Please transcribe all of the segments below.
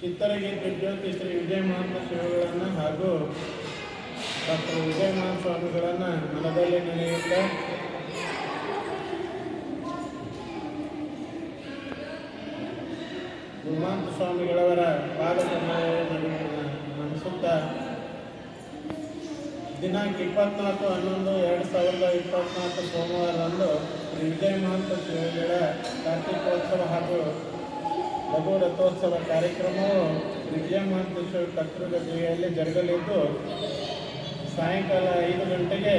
ಚಿತ್ತರಗಿ ದಿವ್ಯೋತಿ ಶ್ರೀ ವಿಜಯ ಮಹಾಂತ ಶಿವಗಳನ್ನು ಹಾಗೂ ಡಾಕ್ಟರ್ ವಿಜಯ ಮಹಾನ್ ಸ್ವಾಮಿಗಳನ್ನು ಮನದಲ್ಲಿ ನೆನೆಯುತ್ತಾ ಗುರುಮಾಂತ ಸ್ವಾಮಿಗಳವರ ಪಾದ ನಮಿಸುತ್ತಾ ದಿನಾಂಕ ಇಪ್ಪತ್ನಾಲ್ಕು, ಹನ್ನೊಂದು, ಎರಡು ಸಾವಿರದ ಇಪ್ಪತ್ನಾಲ್ಕು ಸೋಮವಾರದಂದು ಶ್ರೀ ವಿಜಯ ಮಹಾಂತ ಶಿವಗಳ ಕಾರ್ತಿಕೋತ್ಸವ ಹಾಗೂ ಲಘು ರಥೋತ್ಸವ ಕಾರ್ಯಕ್ರಮವು ಮಹಂತ ಶಿವ ಕರ್ತೃಗದಿಯಲ್ಲಿ ಜರುಗಲಿದ್ದು, ಸಾಯಂಕಾಲ ಐದು ಗಂಟೆಗೆ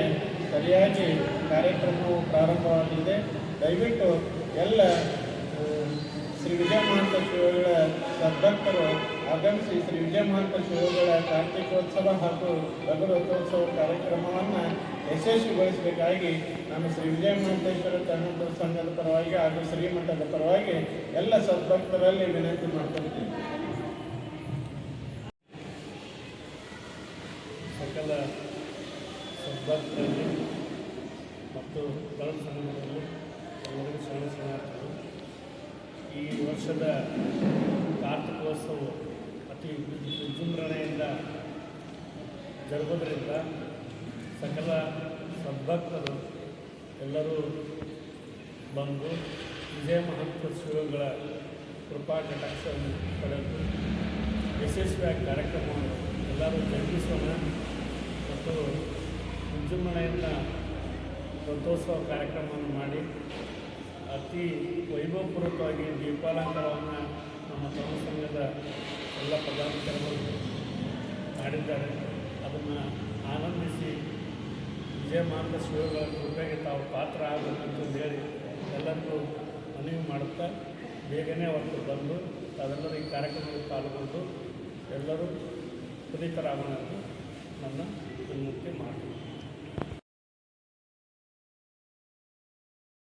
ಸರಿಯಾಗಿ ಕಾರ್ಯಕ್ರಮವು ಪ್ರಾರಂಭವಾಗಲಿದೆ. ದಯವಿಟ್ಟು ಎಲ್ಲ ಶ್ರೀ ವಿಜಯ ಮಹಂತ ಶಿವಗಳ ಸದ್ಭಕ್ತರು ಆಗಮಿಸಿ ಶ್ರೀ ವಿಜಯ ಮಹಂತ ಶಿವಗಳ ಕಾರ್ತಿಕೋತ್ಸವ ಹಾಗೂ ಲಘು ರಥೋತ್ಸವ ಕಾರ್ಯಕ್ರಮವನ್ನು ಯಶಸ್ವಿಗೊಳಿಸಬೇಕಾಗಿ ನಾನು ಶ್ರೀ ವಿಜಯ ಮಹಂತೇಶ್ವರ ಸಂಘದ ಪರವಾಗಿ ಹಾಗೂ ಶ್ರೀಮಠದ ಪರವಾಗಿ ಎಲ್ಲ ಸದ್ಭಕ್ತರಲ್ಲಿ ವಿನಂತಿ ಮಾಡ್ಕೊಳ್ತೀನಿ. ಸಕಲ ಸದ್ಭಕ್ತರಲ್ಲಿ ಮತ್ತು ಕಳಂ ಸಂಘದಲ್ಲಿ ಈ ವರ್ಷದ ಕಾರ್ತಿಕೋತ್ಸವ ಅತಿ ವಿಜೃಂಭಣೆಯಿಂದ ಜರುಗೋದ್ರಿಂದ ಸಕಲ ಸದ್ಭಕ್ತರು ಎಲ್ಲರೂ ಬಂದು ವಿಜಯ ಮಹಂತ ಶಿವಗಳ ಕೃಪಾ ಕಟಾಕ್ಷವನ್ನು ಪಡೆದು ಯಶಸ್ವಿಯಾಗಿ ಕಾರ್ಯಕ್ರಮವನ್ನು ಎಲ್ಲರೂ ಜರುಗಿಸೋಣ ಮತ್ತು ವಿಜೃಂಭಣೆಯನ್ನು ರಥೋತ್ಸವ ಕಾರ್ಯಕ್ರಮವನ್ನು ಮಾಡಿ ಅತಿ ವೈಭವಪೂರ್ವಕವಾಗಿ ದೀಪಾಲಂಕಾರವನ್ನು ನಮ್ಮ ಸಂಘದ ಎಲ್ಲ ಪದಾಧಿಕಾರಿಗಳು ಮಾಡಿದ್ದಾರೆ. ಅದನ್ನು ಆನಂದಿಸಿ ವಿಜಯ ಮಾರ್ಗಶಿಗಳ ಕೃಪೆಗೆ ತಾವು ಪಾತ್ರ ಆಗಬೇಕಂತಂದು ಹೇಳಿ ಎಲ್ಲರಿಗೂ ಮನವಿ ಮಾಡುತ್ತಾ ಬೇಗನೆ ಅವರು ಬಂದು ಅದೆಲ್ಲರೂ ಈ ಕಾರ್ಯಕ್ರಮದಲ್ಲಿ ಪಾಲ್ಗೊಂಡು ಎಲ್ಲರೂ ಪುನೀತರಾಗೋಣ ನನ್ನ ವಿನಂತಿ ಮಾಡ್ತೀನಿ.